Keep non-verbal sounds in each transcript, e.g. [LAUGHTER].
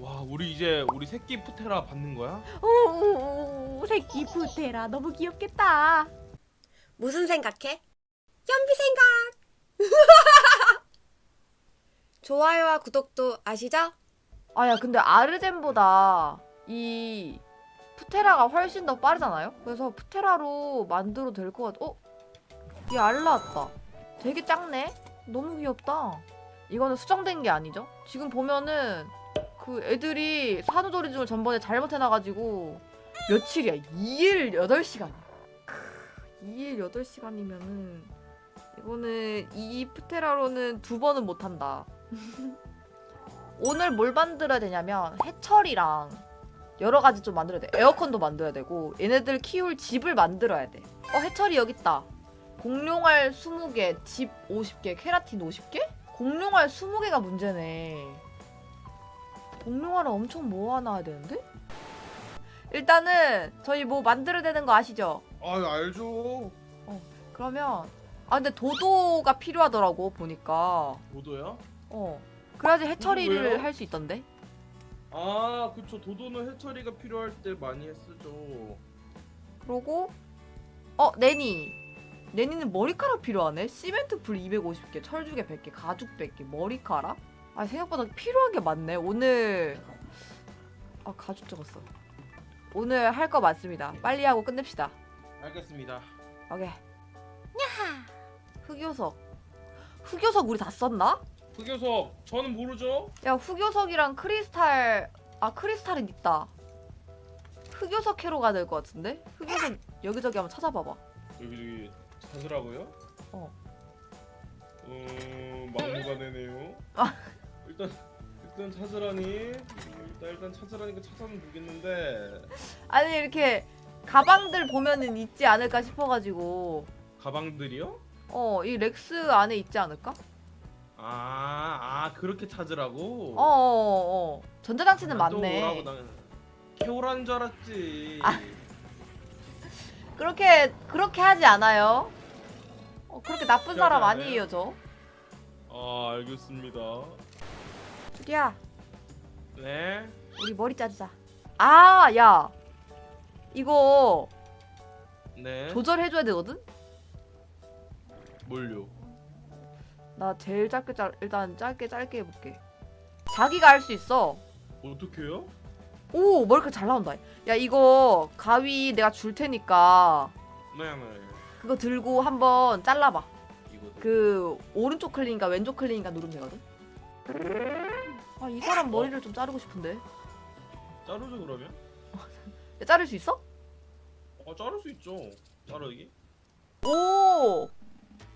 와 우리 이제 우리 새끼 푸테라 받는 거야? 오오오 새끼 푸테라 너무 귀엽겠다. 무슨 생각해? 연비 생각! [LAUGHS] 좋아요와 구독도 아시죠? 아야 근데 아르젠보다 이 푸테라가 훨씬 더 빠르잖아요? 그래서 푸테라로 만들어도 될 것 같아. 어? 얘알 나왔다. 되게 작네? 너무 귀엽다. 이거는 수정된 게 아니죠? 지금 보면은 그 애들이 산후조리중을 전번에 잘못해놔가지고 며칠이야? 2일 8시간. 2일 8시간이면은 이거는 이 푸테라로는 두 번은 못한다. [LAUGHS] 오늘 뭘 만들어야 되냐면 해철이랑 여러 가지 좀 만들어야 돼. 에어컨도 만들어야 되고 얘네들 키울 집을 만들어야 돼. 어 해철이 여기 있다. 공룡알 20개, 집 50개, 케라틴 50개? 공룡알 20개가 문제네. 공룡알은 엄청 모아놔야 되는데? 일단은 저희 뭐 만들어야 되는 거 아시죠? 아 알죠. 그러면 아 근데 도도가 필요하더라고 보니까 도도야? 어 그래야지 해처리를 왜요? 할 수 있던데 아 그쵸 도도는 해처리가 필요할 때 많이 쓰죠. 그러고 어 네니 네니는 머리카락 필요하네 시멘트 풀 250개 철주개 100개 가죽 100개 머리카락 아 생각보다 필요한 게 많네 오늘 아 가죽 적었어 오늘 할 거 많습니다 빨리 하고 끝냅시다 알겠습니다. 오케이 야하 흑요석 흑요석 우리 다 썼나? 흑요석 저는 모르죠. 야 흑요석이랑 크리스탈 아 크리스탈은 있다 흑요석 캐로 가야 될 것 같은데 흑요석 여기저기 한번 찾아봐봐 여기 저기 찾으라고요? 어. 어 막무가내네요. 아. 일단 일단 찾으라니 일단 일단 찾으라니까 찾아는 보겠는데 아니 이렇게 가방들 보면은 있지 않을까 싶어가지고 가방들이요? 어 이 렉스 안에 있지 않을까? 아, 아 그렇게 찾으라고? 어어어 어, 전자장치는 난또 많네 오라고 난 캐오라는 줄 알았지. 아. 그렇게 그렇게 하지 않아요 어, 그렇게 나쁜 그렇게 사람 하지 아니에요 저 아 알겠습니다. 주기야 네. 우리 머리 자르자 아 야 이거 네. 조절해줘야 되거든? 뭘요? 나 제일 짧게 짤 일단 짧게 짧게 해볼게. 자기가 할 수 있어. 어떻게요? 오 머리카락 잘 나온다. 야 이거 가위 내가 줄 테니까 네네. 그거 들고 한번 잘라봐. 이거. 그 오른쪽 클릭인가 왼쪽 클릭인가 누르면 되거든. 아 이 사람 머리를 좀 자르고 싶은데. 자르죠 그러면? 야, 자를 수 있어? 아 자를 수 있죠. 자르기. 오,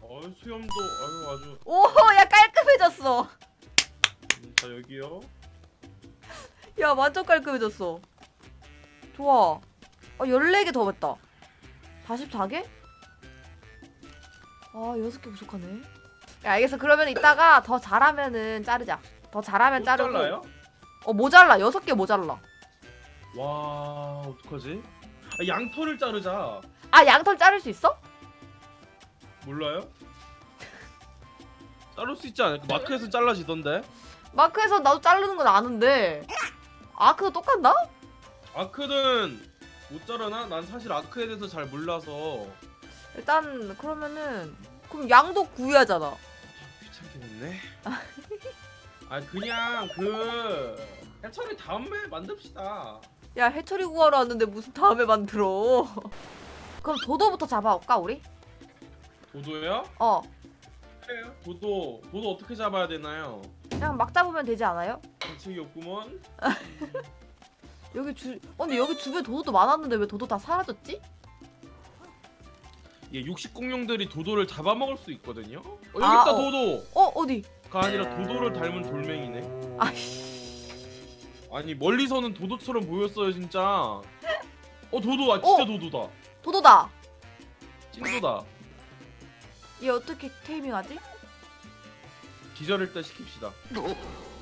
어 수염도 아유 아주. 오, 야 깔끔해졌어. 음, 자 여기요. 야 완전 깔끔해졌어. 좋아. 아 14개 더 했다. 44개? 아 6개 부족하네. 야 알겠어. 그러면 이따가 더 잘하면은 자르자. 더 잘하면 못 자르고. 잘라요? 어 모자라. 6개 모자라. 와 어떡하지? 아, 양털을 자르자. 아 양털 자를 수 있어? 몰라요? [LAUGHS] 자를 수 있지 않을까? 마크에서 잘라지던데. 마크에서 나도 자르는 건 아는데. 아크도 똑같나? 아크는 못 자르나? 난 사실 아크에 대해서 잘 몰라서 일단 그러면은 그럼 양도 구해야잖아. 됐네. [LAUGHS] 아 그냥 그 해철이 다음에 만듭시다. 야 해처리 구하러 왔는데 무슨 다음에 만들어? [LAUGHS] 그럼 도도부터 잡아올까 우리? 도도요? 어. 그래요. 도도 도도 어떻게 잡아야 되나요? 그냥 막 잡으면 되지 않아요? 대책이 없구먼. [LAUGHS] 여기 주, 어, 근데 여기 주변에 도도도 많았는데 왜 도도 다 사라졌지? 예, 육식 공룡들이 도도를 잡아먹을 수 있거든요. 어, 여기 아, 있다 어. 도도. 어, 어디? 가 아니라 도도를 닮은 돌멩이네. 아, 아니 멀리서는 도도처럼 보였어요 진짜. 어 도도 아 진짜 어. 도도다. 도도다. 찐도다. 얘 어떻게 테이밍하지? 기절을 때 시킵시다.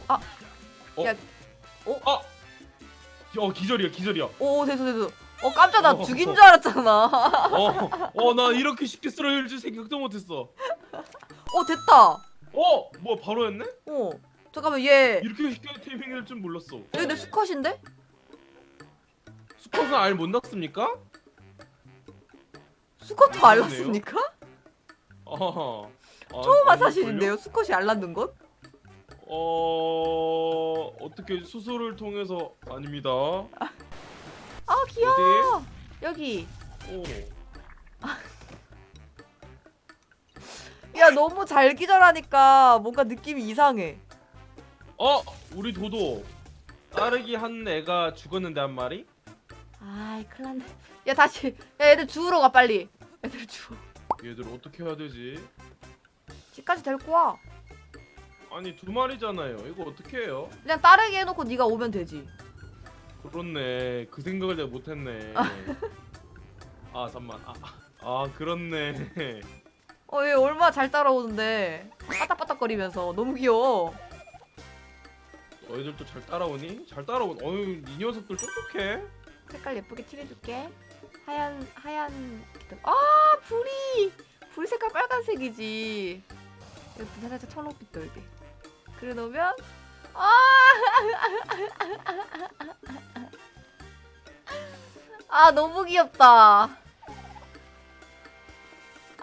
아. 어? 야. 어? 아. 어 기절이야 기절이야. 오, 됐어, 됐어. 어, 깜짝 나 어. 죽인 줄 알았잖아. 어어 나 이렇게 쉽게 쓰러질 줄 생각도 못했어. 어, 됐다. 어, 뭐 바로였네? 어. 잠깐만 얘 이렇게 쉽게 테이밍일 줄 몰랐어. 여기 내 수컷인데? 수컷은 알 못 낳습니까? 수컷도 알 그러네요. 났습니까? 아하. 아, 아닐걸요? 사실인데요 수컷이 알 낳는 건? 어 어떻게 수술을 통해서 아닙니다. [LAUGHS] 아 귀여워. 여기. 오. [LAUGHS] 야 너무 잘 기절하니까 뭔가 느낌이 이상해. 어 우리 도도. 따르기 한 애가 죽었는데 한 마리? 아이 큰일 났네. 야 다시. 야 애들 주우러 가 빨리. 애들 주워. 얘들 어떻게 해야 되지? 집까지 데리고 와. 아니 두 마리잖아요. 이거 어떻게 해요? 그냥 따르게 해놓고 네가 오면 되지 그렇네. 그 생각을 내가 못했네. [LAUGHS] 아 잠만. 아, 아 그렇네. 어 얘 얼마나 잘 따라오는데 빠딱빠딱거리면서 너무 귀여워 너희들도 잘 따라오니? 잘 따라온. 어유 이 녀석들 똑똑해. 색깔 예쁘게 칠해줄게 하얀 하얀 아 불이 불 색깔 빨간색이지 이거 살짝 청록빛 돌비 그래 놓으면 아! [LAUGHS] 아 너무 귀엽다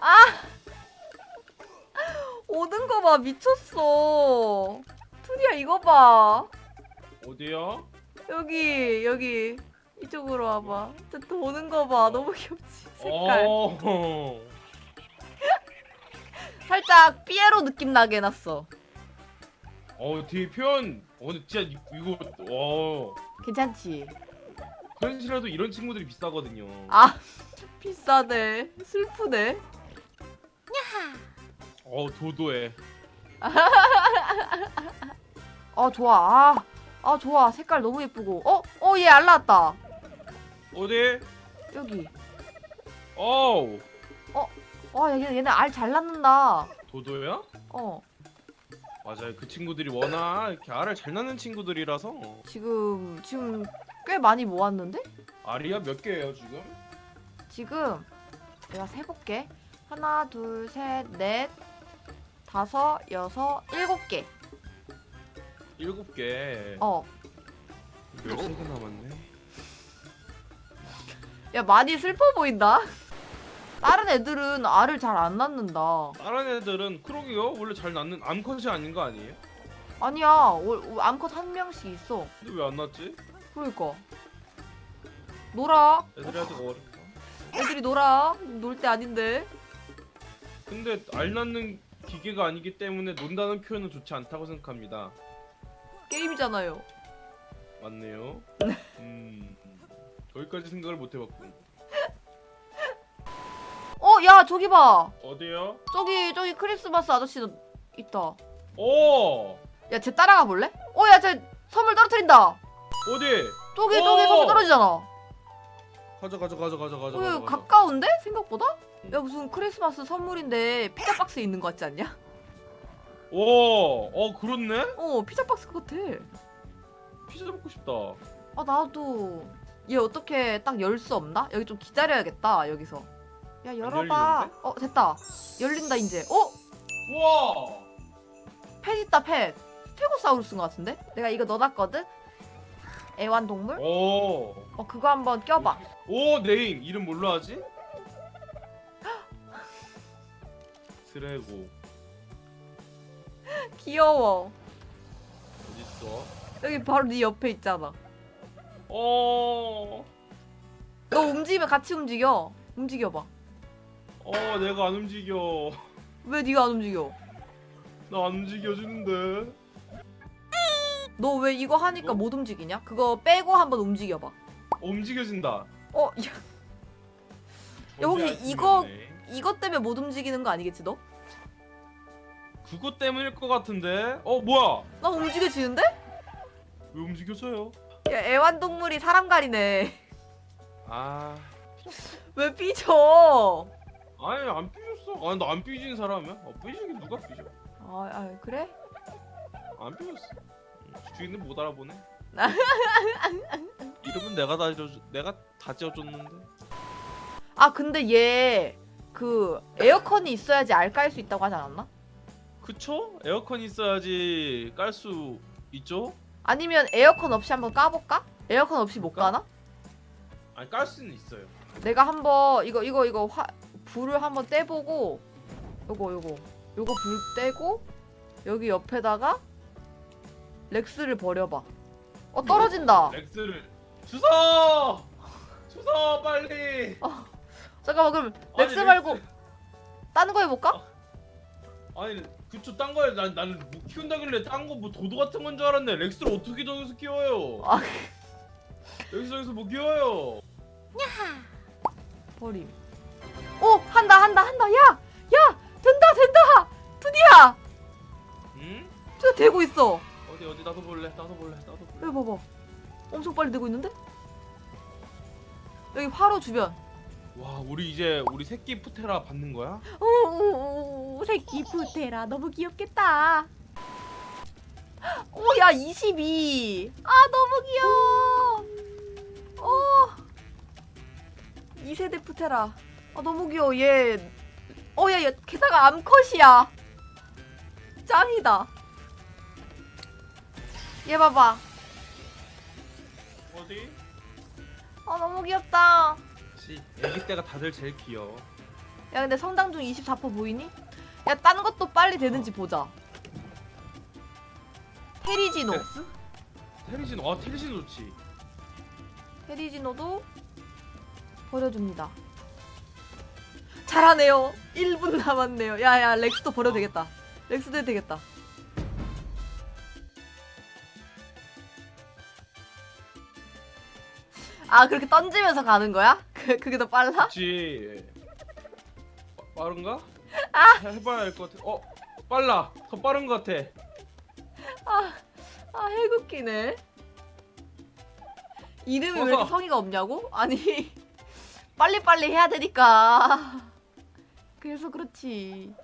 아 [LAUGHS] 오는 거 봐 미쳤어 투리야 이거 봐 어디야? 여기 여기 이쪽으로 와봐. 또 오는 거 봐. 너무 귀엽지 색깔. 어. [LAUGHS] 살짝 삐에로 느낌 나게 해놨어. 어 뒤에 표현. 어 근데 진짜 이- 이거 어 괜찮지? 현실에도 이런 친구들이 비싸거든요. 아 [LAUGHS] 비싸네. 슬프네. 어 도도해. 아 [LAUGHS] 좋아. 아, 아 좋아. 색깔 너무 예쁘고. 어? 어얘알 나왔다. 어디? 여기. 어우 와 얘네 얘네 알 잘 낳는다. 도도야? 어 맞아요. 그 친구들이 워낙 이렇게 알을 잘 낳는 친구들이라서 지금 지금 꽤 많이 모았는데? 알이야 몇 개예요 지금? 지금 내가 세볼게. 하나, 둘, 셋, 넷, 다섯, 여섯, 일곱 개. 일곱 개. 어. 열세 개 남았네. 야 많이 슬퍼 보인다. 다른 애들은 알을 잘 안 낳는다. 다른 애들은 그러게요. 원래 잘 낳는 암컷이 아닌 거 아니에요? 아니야, 월- 암컷 한 명씩 있어. 근데 왜 안 낳지? 그러니까 놀아. 애들한테 어렵다. 애들이 놀아. 놀 때 아닌데. 근데 알 낳는 기계가 아니기 때문에 논다는 표현은 좋지 않다고 생각합니다. 게임이잖아요. 맞네요. [LAUGHS] 음, 거기까지 생각을 못 해봤군. [LAUGHS] 어, 야 저기 봐. 어디요? 저기 저기 크리스마스 아저씨 있다. 오, 야, 쟤 따라가 볼래? 어, 야, 쟤 선물 떨어뜨린다. 어디? 저기 오! 저기 선물 떨어지잖아. 가자, 가자, 가자, 가자, 가자, 어, 가자. 여기 가자. 가까운데 생각보다? 야 무슨 크리스마스 선물인데 피자 박스에 있는 거 같지 않냐? 오, 어 그렇네. 어 피자 박스 같아. 피자 먹고 싶다. 아 나도 얘 어떻게 딱 열 수 없나? 여기 좀 기다려야겠다 여기서. 야 열어봐. 열리는데? 어 됐다. 열린다 이제. 어? 우와. 펫 있다 펫. 스테고사우루스인 것 같은데? 내가 이거 넣어놨거든? 애완동물? 오. 어 그거 한번 껴봐. 오 네임 이름 뭘로 하지? 드래고 [LAUGHS] 귀여워. 어딨어? 여기 바로 네 옆에 있잖아. 어. 너 움직이면 같이 움직여. 움직여봐. 어 내가 안 움직여. 왜 네가 안 움직여? 나 안 움직여주는데. 너 왜 이거 하니까 뭐? 못 움직이냐? 그거 빼고 한번 움직여봐. 어, 움직여진다. 어, 야, 야, 혹시 이거-. 이것 때문에 못 움직이는 거 아니겠지 너? 그거 때문일 것 같은데. 어 뭐야? 나 움직여지는데? 왜 움직여져요? 야, 애완동물이 사람 가리네. 아. 왜 삐져? 아니 안 삐졌어. 아니 나 안 삐진 사람이야? 어 삐지긴 누가 삐져? 아, 아 그래? 안 삐졌어. 주인은 못 알아보네. [LAUGHS] 이름은 내가 다 지어 내가 다 지어줬는데. 아 근데 얘 그 에어컨이 있어야지 알 깔 수 있다고 하지 않았나? 그쵸? 에어컨 있어야지 깔 수 있죠? 아니면 에어컨 없이 한번 까볼까? 에어컨 없이 못 까? 가나? 아니 깔 수는 있어요. 내가 한번 이거 이거 이거 화 불을 한번 떼보고 요거 요거 요거 불 떼고 여기 옆에다가 렉스를 버려봐. 어 떨어진다. 렉스를 주워! 주워 빨리! 잠깐만 그럼 아니, 렉스 말고 렉스- 다른 거 해볼까? 아니 그쵸 딴 거에 난 나는 뭐 키운다길래 딴 거 뭐 도도 같은 건 줄 알았네 렉스를 어떻게 저기서 키워요? 아 여기서 저기서 뭐 키워요? 버림. 오 한다 한다 한다 야 야 된다 된다 드디어 응? 저 되고 있어. 어디 어디 나도 볼래 나도 볼래 나도 볼래. 여기 봐봐. 엄청 빨리 되고 있는데? 여기 화로 주변. 와 우리 이제 우리 새끼 푸테라 받는 거야? 오오오 새끼 푸테라 너무 귀엽겠다. 오야 22. 아 너무 귀여워. 어. 2세대 푸테라. 아 너무 귀여워 얘. 어야 얘 게다가 암컷이야. 짱이다. 얘 봐봐. 어디? 아 너무 귀엽다. 씨 애기 때가 다들 제일 귀여워. 야 근데 성당 중24% 보이니? 야 딴 것도 빨리 되는지 보자. 테리지노. 렉스? 테리신 아 테리신 좋지. 테리지노도 버려줍니다. 잘하네요. 1분 남았네요. 야야 렉스도 버려도 되겠다. 렉스도 해도 되겠다. 아 그렇게 던지면서 가는 거야? [LAUGHS] 그, 그게 더 빨라? 그치. 빠, 빠른가? [LAUGHS] 아! 해- 해봐야 할 것 같아. 어 빨라. 더 빠른 것 같아. 아 해국기네. 이름이 왜 이렇게 어서. 성의가 없냐고? 아니 [LAUGHS] 빨리빨리 해야 되니까. 그래서 그렇지.